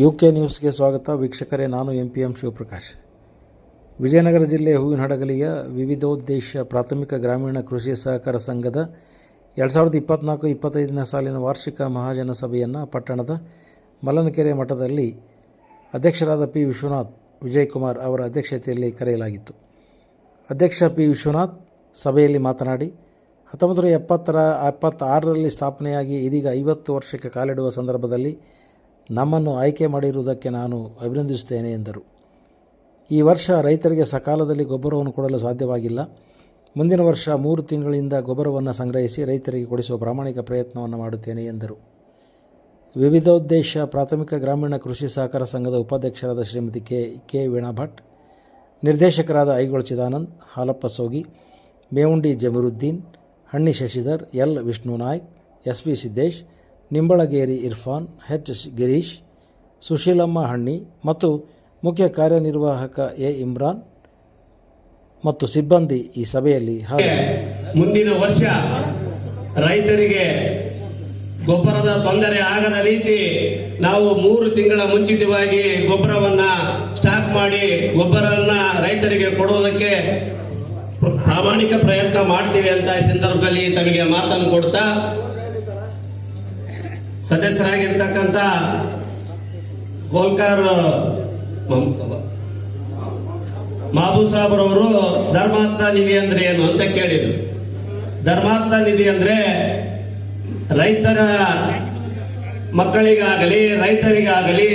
U K ನ್ಯೂಸ್ಗೆ ಸ್ವಾಗತ. ವೀಕ್ಷಕರೇ, ನಾನು M P M Shivaprakash. Vijayanagara ಜಿಲ್ಲೆ ಹೂವಿನಹಡಗಲಿಯ ವಿವಿಧೋದ್ದೇಶ ಪ್ರಾಥಮಿಕ ಗ್ರಾಮೀಣ ಕೃಷಿ ಸಹಕಾರ ಸಂಘದ ಎರಡು ಸಾವಿರದ ಇಪ್ಪತ್ತ್ನಾಲ್ಕು ಇಪ್ಪತ್ತೈದನೇ ಸಾಲಿನ ವಾರ್ಷಿಕ ಮಹಾಜನ ಸಭೆಯನ್ನು ಪಟ್ಟಣದ ಮಲ್ಲನಕೆರೆ ಮಠದಲ್ಲಿ ಅಧ್ಯಕ್ಷರಾದ ಪಿ. ವಿಶ್ವನಾಥ್, ವಿಜಯಕುಮಾರ್ ಅವರ ಅಧ್ಯಕ್ಷತೆಯಲ್ಲಿ ಕರೆಯಲಾಗಿತ್ತು. ಅಧ್ಯಕ್ಷ ಪಿ. ವಿಶ್ವನಾಥ್ ಸಭೆಯಲ್ಲಿ ಮಾತನಾಡಿ, ಹತ್ತೊಂಬತ್ತು ನೂರ ಎಪ್ಪತ್ತರ, ಎಪ್ಪತ್ತಾರರಲ್ಲಿ ಸ್ಥಾಪನೆಯಾಗಿ ಇದೀಗ ಐವತ್ತು ವರ್ಷಕ್ಕೆ ಕಾಲಿಡುವ ಸಂದರ್ಭದಲ್ಲಿ ನಮ್ಮನ್ನು ಆಯ್ಕೆ ಮಾಡಿರುವುದಕ್ಕೆ ನಾನು ಅಭಿನಂದಿಸುತ್ತೇನೆ ಎಂದರು. ಈ ವರ್ಷ ರೈತರಿಗೆ ಸಕಾಲದಲ್ಲಿ ಗೊಬ್ಬರವನ್ನು ಕೊಡಲು ಸಾಧ್ಯವಾಗಿಲ್ಲ. ಮುಂದಿನ ವರ್ಷ ಮೂರು ತಿಂಗಳಿಂದ ಗೊಬ್ಬರವನ್ನು ಸಂಗ್ರಹಿಸಿ ರೈತರಿಗೆ ಕೊಡಿಸುವ ಪ್ರಾಮಾಣಿಕ ಪ್ರಯತ್ನವನ್ನು ಮಾಡುತ್ತೇನೆ ಎಂದರು. ವಿವಿಧೋದ್ದೇಶ ಪ್ರಾಥಮಿಕ ಗ್ರಾಮೀಣ ಕೃಷಿ ಸಹಕಾರ ಸಂಘದ ಉಪಾಧ್ಯಕ್ಷರಾದ ಶ್ರೀಮತಿ ಕೆ ಕೆ ವೀಣಾ ಭಟ್ ನಿರ್ದೇಶಕರಾದ Aigol Chidanand, Halappa Sogi, Mevundi Jamiruddin, Hanni Shashidhar, L Vishnu Naik S P Siddesh Nimbalageri Irfan, H. Girish, Sushilamma Hanni ಮತ್ತು ಮುಖ್ಯ ಕಾರ್ಯನಿರ್ವಾಹಕ ಎ. ಇಮ್ರಾನ್ ಮತ್ತು ಸಿಬ್ಬಂದಿ ಈ ಸಭೆಯಲ್ಲಿ ಮುಂದಿನ ವರ್ಷ ರೈತರಿಗೆ ಗೊಬ್ಬರದ ತೊಂದರೆ ಆಗದ ರೀತಿ ನಾವು ಮೂರು ತಿಂಗಳ ಮುಂಚಿತವಾಗಿ ಗೊಬ್ಬರವನ್ನ ಸ್ಟಾಕ್ ಮಾಡಿ ಗೊಬ್ಬರವನ್ನ ರೈತರಿಗೆ ಕೊಡುವುದಕ್ಕೆ ಪ್ರಾಮಾಣಿಕ ಪ್ರಯತ್ನ ಮಾಡ್ತೀವಿ ಅಂತ ಸಂದರ್ಭದಲ್ಲಿ ತಮಗೆ ಮಾತನ್ನು ಕೊಡ್ತಾ ಸದಸ್ಯರಾಗಿರ್ತಕ್ಕಂಥ ಗೋಲ್ಕಾರ್ ಮಾಬು ಸಾಬ್ರವರು ಧರ್ಮಾರ್ಥ ನಿಧಿ ಅಂದ್ರೆ ಏನು ಅಂತ ಕೇಳಿದ್ರು. ಧರ್ಮಾರ್ಥ ನಿಧಿ ಅಂದ್ರೆ ರೈತರ ಮಕ್ಕಳಿಗಾಗಲಿ, ರೈತರಿಗಾಗಲಿ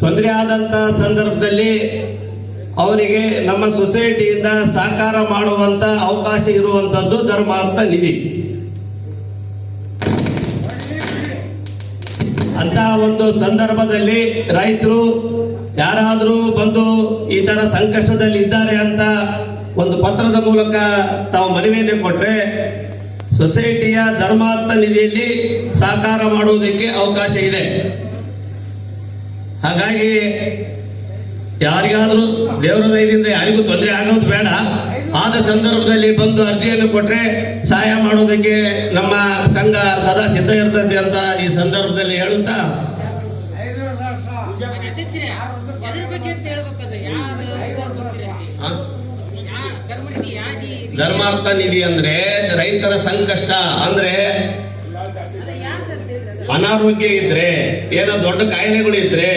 ತೊಂದರೆ ಆದಂತ ಸಂದರ್ಭದಲ್ಲಿ ಅವರಿಗೆ ನಮ್ಮ ಸೊಸೈಟಿಯಿಂದ ಸಹಕಾರ ಮಾಡುವಂತ ಅವಕಾಶ ಇರುವಂತದ್ದು ಧರ್ಮಾರ್ಥ ನಿಧಿ. ಅಂತ ಒಂದು ಸಂದರ್ಭದಲ್ಲಿ ರೈತರು ಯಾರಾದರೂ ಬಂದು ಈ ತರ ಸಂಕಷ್ಟದಲ್ಲಿ ಇದ್ದಾರೆ ಅಂತ ಒಂದು ಪತ್ರದ ಮೂಲಕ ತಾವು ಮನವಿಯನ್ನು ಕೊಟ್ರೆ ಸೊಸೈಟಿಯ ಧರ್ಮಾರ್ಥ ನಿಧಿಯಲ್ಲಿ ಸಹಕಾರ ಮಾಡುವುದಕ್ಕೆ ಅವಕಾಶ ಇದೆ. ಹಾಗಾಗಿ ಯಾರಿಗಾದರೂ ದೇವರ ದಯದಿಂದ ಯಾರಿಗೂ ತೊಂದರೆ ಆಗೋದು ಬೇಡ. ಆದ ಸಂದರ್ಭದಲ್ಲಿ ಬಂದು ಅರ್ಜಿಯನ್ನು ಕೊಟ್ಟರೆ ಸಹಾಯ ಮಾಡೋದಕ್ಕೆ ನಮ್ಮ ಸಂಘ ಸದಾ ಸಿದ್ಧ ಇರ್ತದೆ ಅಂತ ಈ ಸಂದರ್ಭದಲ್ಲಿ ಹೇಳುತ್ತಾ? ಧರ್ಮಾರ್ಥ ನಿಧಿ ಅಂದ್ರೆ ರೈತರ ಸಂಕಷ್ಟ ಅಂದ್ರೆ ಅನಾರೋಗ್ಯ ಇದ್ರೆ ಏನೋ ದೊಡ್ಡ ಕಾಯಿಲೆಗಳು ಇದ್ರೆ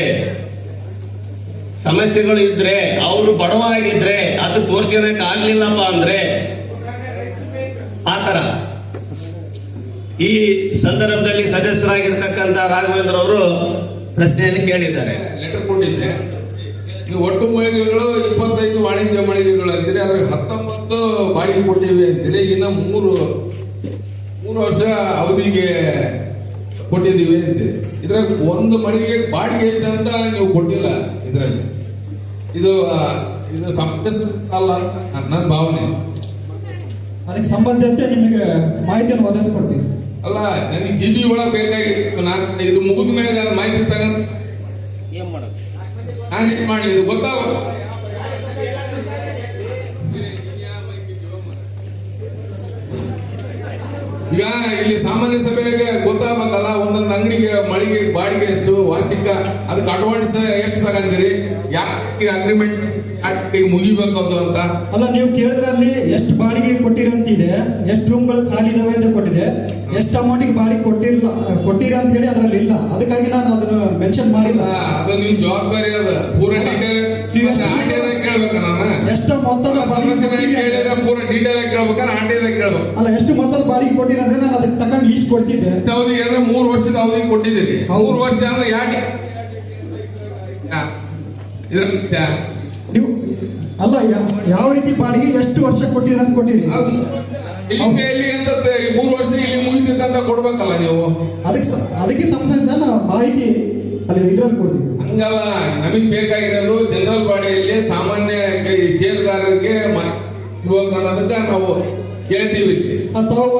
ಸಮಸ್ಯೆಗಳು ಇದ್ರೆ ಅವರು ಬಡವಾಗಿದ್ರೆ ಅದು ತೋರ್ಸ್ಕೊಳಕ್ ಆಗ್ಲಿಲ್ಲಪ್ಪ ಅಂದ್ರೆ ಆತರ ಈ ಸಂದರ್ಭದಲ್ಲಿ ಸದಸ್ಯರಾಗಿರ್ತಕ್ಕಂಥ ರಾಘವೇಂದ್ರ ಅವರು ಪ್ರಶ್ನೆಯನ್ನು ಕೇಳಿದ್ದಾರೆ. ಲೆಟರ್ ಕೊಟ್ಟಿದ್ದೆ. ನೀವು ಒಟ್ಟು ಮಳಿಗೆಗಳು ಇಪ್ಪತ್ತೈದು ವಾಣಿಜ್ಯ ಮಳಿಗೆಗಳು ಅಂತೀರಿ ಅದ್ರ ಹತ್ತೊಂಬತ್ತು ಬಾಡಿಗೆ ಕೊಟ್ಟಿವೆ ಅಂತೀರಿ ಇನ್ನು ಮೂರು ಮೂರು ವರ್ಷ ಅವಧಿಗೆ ಕೊಟ್ಟಿದ್ದೀವಿ ಅಂತೆ. ಇದ್ರಾಗ ಒಂದು ಮಳಿಗೆ ಬಾಡಿಗೆ ಎಷ್ಟು ಅಂತ ನೀವು ಕೊಟ್ಟಿಲ್ಲ ಇದರಲ್ಲಿ. ಇದು ಇದು ಅಲ್ಲ ನನ್ನ ಭಾವನೆ. ಅದಕ್ಕೆ ಸಂಬಂಧಿಸಿದಂತೆ ನಿಮಗೆ ಮಾಹಿತಿಯನ್ನು ಒದಗಿಸ್ಕೊಡ್ತೀವಿ. ಅಲ್ಲ ನನಗೆ ಜಿ ಬಿ ಒಳಗೆ ಬೇಕಾಗಿತ್ತು ನಾನು ಇದು ಮುಗಿದ ಮೇಲೆ ಮಾಹಿತಿ ತಗೊಂಡು ಏನು ಮಾಡೋದು ನಾನು ಇದು ಮಾಡಲಿ ಇದು ಗೊತ್ತಾವ ಈಗ ಇಲ್ಲಿ ಸಾಮಾನ್ಯ ಸಭೆಗೆ ಗೊತ್ತಾಗಬೇಕಲ್ಲ? ಒಂದೊಂದು ಅಂಗಡಿಗೆ, ಮಳಿಗೆ, ಬಾಡಿಗೆ ಎಷ್ಟು, ವಾರ್ಷಿಕ, ಅದಕ್ಕೆ ಅಡ್ವಾನ್ಸ್ ಎಷ್ಟು ತಗೊಂತೀರಿ ಯಾಕೆ ಅಗ್ರಿಮೆಂಟ್ ಈಗ ಮುಗಿಬೇಕು ಅಂತ? ಅಲ್ಲ, ನೀವು ಕೇಳಿದ್ರಲ್ಲಿ ಎಷ್ಟು ಬಾಡಿಗೆ ಕೊಟ್ಟಿರಂತಿದೆ ಎಷ್ಟು ರೂಮ್ಗಳು ಖಾಲಿ ಇದಾವೆ ಅಂತ ಕೊಟ್ಟಿದೆ. ಎಷ್ಟು ಅಮೌಂಟಿಗೆ ಬಾಡಿ ಕೊಟ್ಟಿಲ್ಲ ಕೊಟ್ಟಿರ ಅಂತ ಹೇಳಿ ಅದರಲ್ಲಿ ಇಲ್ಲ. ಅದಕ್ಕಾಗಿ ನಾನು ಅದನ್ನ ಮೆನ್ಷನ್ ಮಾಡಿಲ್ಲ. ಅದು ನಿಮ್ ಜವಾಬ್ದಾರಿ ಅದ. ಪೂರ ಡೀಟೇಲ್ ಕೇಳ್ಬೇಕ ನಾನು. ಎಷ್ಟು ಮೊತ್ತದ ಕೇಳಿದ್ರೆ ಪೂರ ಡೀಟೇಲ್ ಆಗಿ ಕೇಳ್ಬೇಕಾದ್ರೆ ಆಟೇದಾಗ ಕೇಳ್ಬೇಕು. ಅಲ್ಲ ಎಷ್ಟು ಮೊತ್ತದ ಬಾಡಿಗೆ ಕೊಟ್ಟಿರ ಅಂದ್ರೆ ನಾನು ಅದಕ್ಕೆ ತಕ್ಕಂಗೆ ಲೀಸ್ಟ್ ಕೊಡ್ತಿದ್ದೆ. ಅವಧಿಗೆ ಅಂದ್ರೆ ಮೂರು ವರ್ಷದ ಅವಧಿಗೆ ಕೊಟ್ಟಿದ್ದೀನಿ. ಮೂರು ವರ್ಷ ಅಂದ್ರೆ ಯಾಕೆ? ನೀವು ಅಲ್ಲ ಯಾವ ರೀತಿ ಬಾಡಿಗೆ ಎಷ್ಟು ವರ್ಷ ಕೊಟ್ಟಿರ ಅಂತ ಕೊಟ್ಟಿರಿ? ಮೂರು ವರ್ಷ ಅಂತ ಕೊಡ್ಬೇಕಲ್ಲ ನೀವು? ಅದಕ್ಕೆ ಅದಕ್ಕೆ ಸಂಬಂಧ ನಾನು ಮಾಹಿತಿ ಅಲ್ಲಿ ಇದ್ರಲ್ಲಿ ಕೊಡ್ತೀವಿ. ಹಂಗಲ್ಲ ನಮಗೆ ಬೇಕಾಗಿರೋದು ಜನರಲ್ ಬಾಡಿಯಲ್ಲಿ ಸಾಮಾನ್ಯ ಷೇರುದಾರರಿಗೆ ಅನ್ನೋದಕ್ಕೆ ನಾವು ಹೇಳ್ತೀವಿ.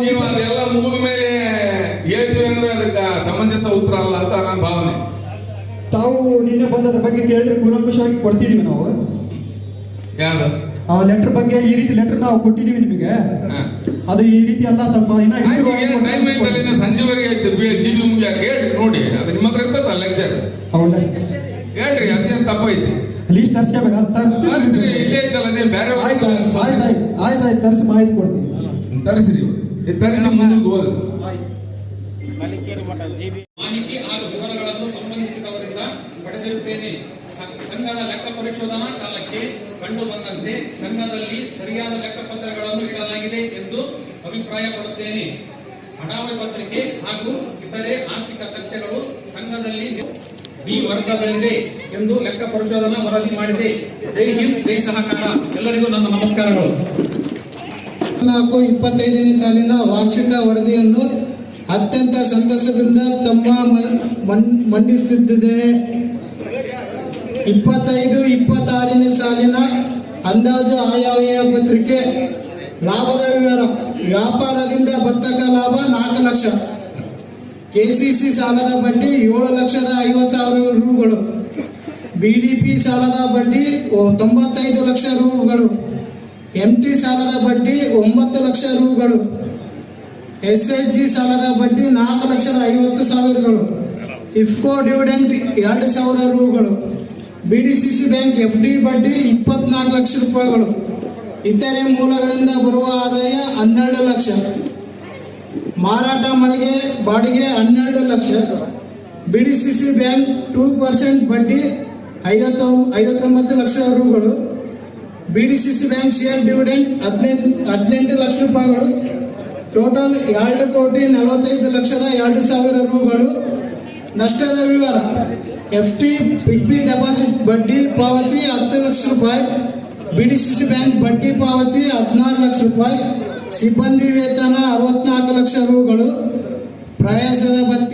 ನೀವು ಅದೆಲ್ಲ ಮುಗಿದ ಮೇಲೆ ಹೇಳ್ತೀವಿ ಅಂದ್ರೆ ಅದಕ್ಕೆ ಸಮಂಜಸ ಉತ್ತರ ಅಲ್ಲ ಅಂತ ನನ್ನ ಭಾವನೆ. ತಾವು ನಿನ್ನೆ ಬಂದದ ಬಗ್ಗೆ ಕೇಳಿದ್ರೆ ಕೂಲಂಕುಷವಾಗಿ ಕೊಡ್ತಿದೀವಿ ನಾವು. ಯಾವ್ದು? ಆ ಲೆಟರ್ ಬಗ್ಗೆ ಈ ರೀತಿ ಲೆಟರ್ ನಾವು ಕೊಟ್ಟಿದೀವಿ ನಿಮಗೆ. ಹಾ. ಅದು ಈ ರೀತಿ ಎಲ್ಲ ಸ್ವಲ್ಪ ಇನ್ನ ಸಂಜೆವರೆಗೆ ಐತೆ ಜಿ ಬಿ ಮುಗಿಯಾಕ ಹೇಳ್ರಿ ನೋಡಿ. ಅದು ನಿಮ್ಮ ಹತ್ರ ಇರ್ತದ ಲೆಕ್ಚರ್ ಹೌದಾ ಹೇಳ್ರಿ ಅದೇನು ತಪ್ಪೈತಿ ಲೀಸ್ಟ್ ತರಿಸ್ಕೋಬೇಕು ಅದು ತರ್ಸಿ ತರಿಸ್ರಿ ಇಲ್ಲೇ ಐತಲ್ಲ ನೀವು ಬೇರೆ ಆಯ್ತು ಆಯ್ತು ಆಯ್ತು ತರಿಸಿ ಮಾಹಿತಿ ಕೊಡ್ತೀನಿ. ತರಿಸ್ರಿ ತರಿಸಿ ಮುಂದೆ ಹೋದ ಮಾಹಿತಿ ಹಾಗೂ ವಿವರಗಳನ್ನು ಸಂಬಂಧಿಸಿದವರಿಂದ ಪಡೆದಿರುತ್ತೇನೆ. ಸಂಘದ ಲೆಕ್ಕ ಪರಿಶೋಧನಾ ಕಾಲಕ್ಕೆ ಕಂಡು ಬಂದಂತೆ ಸಂಘದಲ್ಲಿ ಸರಿಯಾದ ಲೆಕ್ಕಪತ್ರಗಳನ್ನು ಇಡಲಾಗಿದೆ ಎಂದು ಅಭಿಪ್ರಾಯಪಡುತ್ತೇನೆ ಅಡಾವೆ ಪತ್ರಿಕೆ ಹಾಗೂ ಇತರೆ ಆರ್ಥಿಕ ತಥ್ಯಗಳು ಸಂಘದಲ್ಲಿ ಬಿ ವರ್ಗದಲ್ಲಿದೆ ಎಂದು ಲೆಕ್ಕ ಪರಿಶೋಧನಾ ವರದಿ ಮಾಡಿದೆ. ಜೈ ಹಿಂದ್, ಜೈ ಸಹಕಾರ. ಎಲ್ಲರಿಗೂ ನನ್ನ ನಮಸ್ಕಾರಗಳು. ನಾಲ್ಕು ಇಪ್ಪತ್ತೈದನೇ ಸಾಲಿನ ವಾರ್ಷಿಕ ವರದಿಯನ್ನು ಅತ್ಯಂತ ಸಂತಸದಿಂದ ತಮ್ಮ ಮಂಡಿಸುತ್ತಿದ್ದೇನೆ. ಇಪ್ಪತ್ತೈದು, ಇಪ್ಪತ್ತಾರನೇ ಸಾಲಿನ ಅಂದಾಜು ಆಯವ್ಯ ಪತ್ರಿಕೆ ಲಾಭದ ವಿವರ. ವ್ಯಾಪಾರದಿಂದ ಬರ್ತಕ್ಕ ಲಾಭ ನಾಲ್ಕು ಲಕ್ಷ. ಕೆಸಿಸಿ ಸಾಲದ ಬಡ್ಡಿ ಏಳು ಲಕ್ಷದ ಐವತ್ತು ಸಾವಿರ ರೂಗಳು. ಬಿಡಿಪಿ ಸಾಲದ ಬಡ್ಡಿ ತೊಂಬತ್ತೈದು ಲಕ್ಷ ರೂಗಳು. ಎಂಟಿ ಸಾಲದ ಬಡ್ಡಿ ಒಂಬತ್ತು ಲಕ್ಷ ರೂಗಳು. ಎಸ್ ಎಚ್ ಜಿ ಸಾಲದ ಬಡ್ಡಿ ನಾಲ್ಕು ಲಕ್ಷದ ಐವತ್ತು ಸಾವಿರಗಳು. ಇಫ್ಕೋ ಡಿವಿಡೆಂಟ್ ಎರಡು ಸಾವಿರ ರೂಗಳು. B D C C bank F D ಬಡ್ಡಿ ಇಪ್ಪತ್ನಾಲ್ಕು ಲಕ್ಷ ರೂಪಾಯಿಗಳು. ಇತರೆ ಮೂಲಗಳಿಂದ ಬರುವ ಆದಾಯ ಹನ್ನೆರಡು ಲಕ್ಷ. ಮಾರಾಟ ಮಳಿಗೆ ಬಾಡಿಗೆ ಹನ್ನೆರಡು lakh. B D C C bank two percent ಬಡ್ಡಿ ಐವತ್ತು, ಐವತ್ತೊಂಬತ್ತು lakh ರೂಗಳು. B D C C bank share dividend ಹದಿನೈದು, ಹದಿನೆಂಟು ಲಕ್ಷ ರೂಪಾಯಿಗಳು. ಟೋಟಲ್ ಎರಡು ಕೋಟಿ ನಲವತ್ತೈದು ಲಕ್ಷದ ಎರಡು ಸಾವಿರ ರೂಗಳು. ನಷ್ಟದ ವಿವರ. ಎಫ್ ಟಿ ಪಿಗ್ನಿ ಡೆಪಾಸಿಟ್ ಬಡ್ಡಿ ಪಾವತಿ ಹತ್ತು ಲಕ್ಷ ರೂಪಾಯಿ. ಬಿಡಿಸಿಸಿ ಬ್ಯಾಂಕ್ ಬಡ್ಡಿ ಪಾವತಿ ಹದಿನಾರು ಲಕ್ಷ ರೂಪಾಯಿ. ಸಿಬ್ಬಂದಿ ವೇತನ ಅರವತ್ನಾಲ್ಕು ಲಕ್ಷ ರೂಗಳು. ಪ್ರಯಾಸ